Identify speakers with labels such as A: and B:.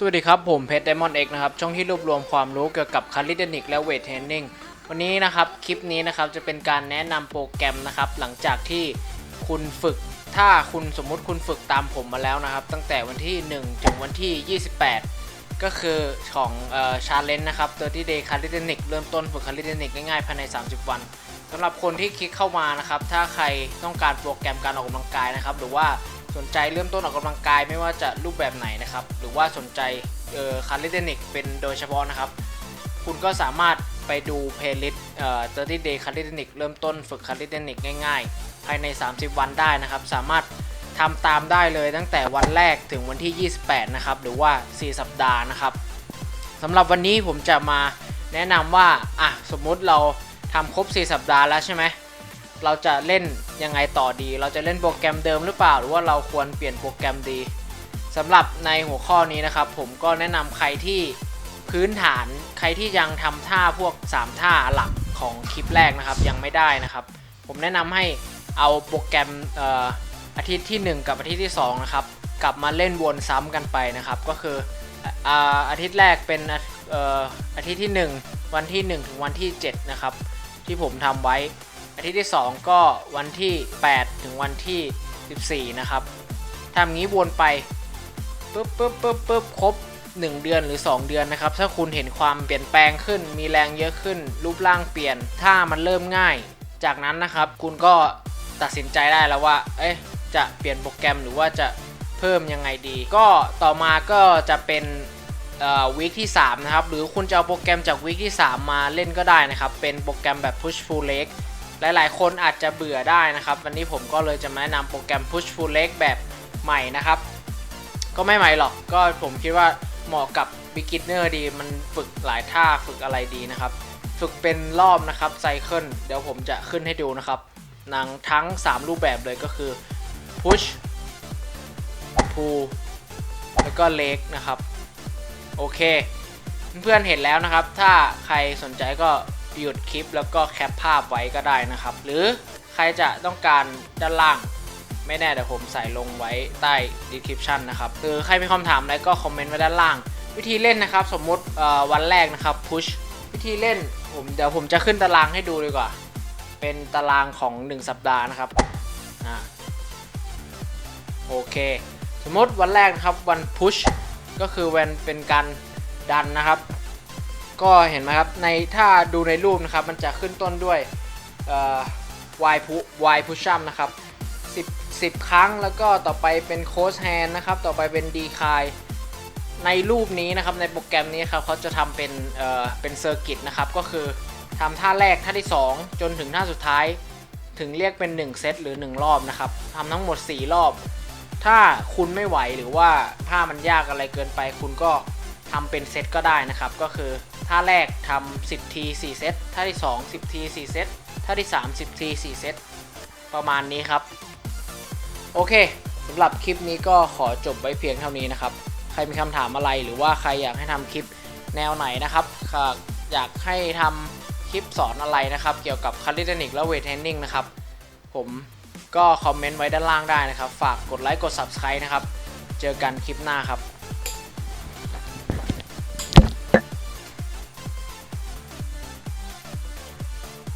A: สวัสดีครับ ผมเพชรไดมอนด์เอ็กนะครับ ช่องที่รวบรวมความรู้เกี่ยวกับคาลิเดนิกและเวทเทรนนิ่งวันนี้นะครับ คลิปนี้นะครับจะเป็นการแนะนำโปรแกรมนะครับ หลังจากที่คุณฝึกถ้าคุณสมมุติคุณฝึกตามผมมาแล้วนะครับ ตั้งแต่วันที่ 1 ถึงวันที่ 28 ก็คือของชาเลนจ์นะครับ30 day คาลิเดนิกเริ่มต้นฝึกคาลิเดนิกง่ายๆภายใน 30 วันสำหรับคนที่คลิกเข้ามานะครับถ้าใครต้องการโปรแกรมการออกกำลังกายนะครับหรือว่า สนใจเริ่มต้นออกกำลังกายไม่ว่าจะรูปแบบไหนนะครับ หรือว่าสนใจเอ่อคาลิเดนิกเป็นโดยเฉพาะนะครับ คุณก็สามารถไปดูเพลย์ลิสต์เอ่อ30 day คาลิเดนิกเริ่มต้นฝึกคาลิเดนิกง่ายๆ ภายใน 30 วันได้นะครับ สามารถทำตามได้เลยตั้งแต่วันแรกถึงวันที่ 28 นะครับ หรือว่า 4 สัปดาห์นะครับสำหรับวันนี้ผมจะมาแนะนำว่า อะ สมมุติเราทำครบ 4 สัปดาห์แล้วใช่ไหม เราจะเล่นยังไงต่อดี เราจะเล่นโปรแกรมเดิมหรือเปล่า หรือว่าเราควรเปลี่ยนโปรแกรมดีสำหรับในหัวข้อนี้นะครับ ผมก็แนะนำใครที่พื้นฐานใครที่ยังทำท่าพวก 3 ท่าหลักของคลิปแรกนะครับ ยังไม่ได้นะครับ ผมแนะนำให้เอาโปรแกรมอออาทิตย์ที่ 1 กับอาทิตย์ที่2นะครับกลับมาเล่นวนซ้ำกันไปนะครับ ก็คืออาอาทิตย์แรกเป็นอออาทิตย์ที่ 1 วันที่ 1 ถึงวันที่ 7 นะครับ ที่ผมทำไว้ อาทิตย์ที่ 2 ก็วันที่ 8 ถึงวันที่ 14 นะครับทำงี้วนไปปุ๊บปุ๊บปุ๊บปุ๊บครบ 1 เดือนหรือ 2 เดือนนะครับ ถ้าคุณเห็นความเปลี่ยนแปลงขึ้น มีแรงเยอะขึ้น รูปร่างเปลี่ยน ถ้ามันเริ่มง่าย จากนั้นนะครับคุณก็ตัดสินใจได้แล้วว่า เอ๊ะ จะเปลี่ยนโปรแกรมหรือว่าจะเพิ่มยังไงดี ก็ต่อมาก็จะเป็นวีคที่ 3 นะครับ หรือคุณจะเอาโปรแกรมจากวีคที่ 3 มาเล่นก็ได้นะครับ เป็นโปรแกรมแบบ push pull leg หลายๆ คนอาจจะเบื่อได้นะครับ วันนี้ผมก็เลยจะมาแนะนำโปรแกรม push pull leg แบบใหม่นะครับ ก็ไม่ใหม่หรอกก็ผมคิดว่าเหมาะกับ beginner ดี มันฝึกหลายท่าฝึกอะไรดีนะครับ ฝึกเป็นรอบนะครับไซเคิลเดี๋ยวผมจะขึ้นให้ดูนะครับนังทั้ง 3 รูปแบบเลยก็คือ push pull แล้วก็ leg นะครับ โอเค เพื่อนๆเห็นแล้วนะครับ ถ้าใครสนใจก็ หยุดคลิปแล้วก็แคปภาพไว้ก็ได้นะครับ หรือใครจะต้องการด้านล่าง ไม่แน่เดี๋ยวผมใส่ลงไว้ใต้ description นะครับหรือใครมีคำถามอะไรก็คอมเมนต์ไว้ด้านล่าง วิธีเล่นนะครับ สมมติวันแรกนะครับ push วิธีเล่นผมเดี๋ยวผมจะขึ้นตารางให้ดูดีกว่า เป็นตารางของ 1 สัปดาห์นะครับอ่าโอเค สมมติวันแรกนะครับวัน push ก็คือวันเป็นการดันนะครับ ก็เห็นไหมครับในถ้าดูในรูปนะครับมันจะขึ้นต้นด้วยเอ่อ y push y push up นะครับ10 10 ครั้งแล้วก็ต่อไปเป็นโค้ชแฮนนะครับต่อไปเป็นดีคายในรูปนี้นะครับในโปรแกรมนี้ครับเขาจะทำเป็นเอ่อเป็นเซอร์กิตนะครับก็คือทำท่าแรกท่าที่ 2 จนถึงท่าสุดท้าย ถึงเรียกเป็น 1 เซตหรือ 1 รอบนะครับทำทั้งหมด 4 รอบ ถ้าคุณไม่ไหวหรือว่าท่ามันยากอะไรเกินไป คุณก็ทำเป็นเซตก็ได้นะครับก็คือ ท่าแรกทำ10ที4เซตท่าที่2 10ที4เซตท่าที่3 10ที4เซตประมาณนี้ครับ โอเคสำหรับคลิปนี้ก็ขอจบไว้เพียงเท่านี้นะครับ ใครมีคำถามอะไรหรือว่าใครอยากให้ทำคลิปแนวไหนนะครับอยากให้ทำคลิปสอนอะไรนะครับ เกี่ยวกับคาลิเทนิกและเวทเทรนนิ่งนะครับ ผมก็คอมเมนต์ไว้ด้านล่างได้นะครับ ฝากกดไลค์กด Subscribe นะครับ เจอกันคลิปหน้าครับ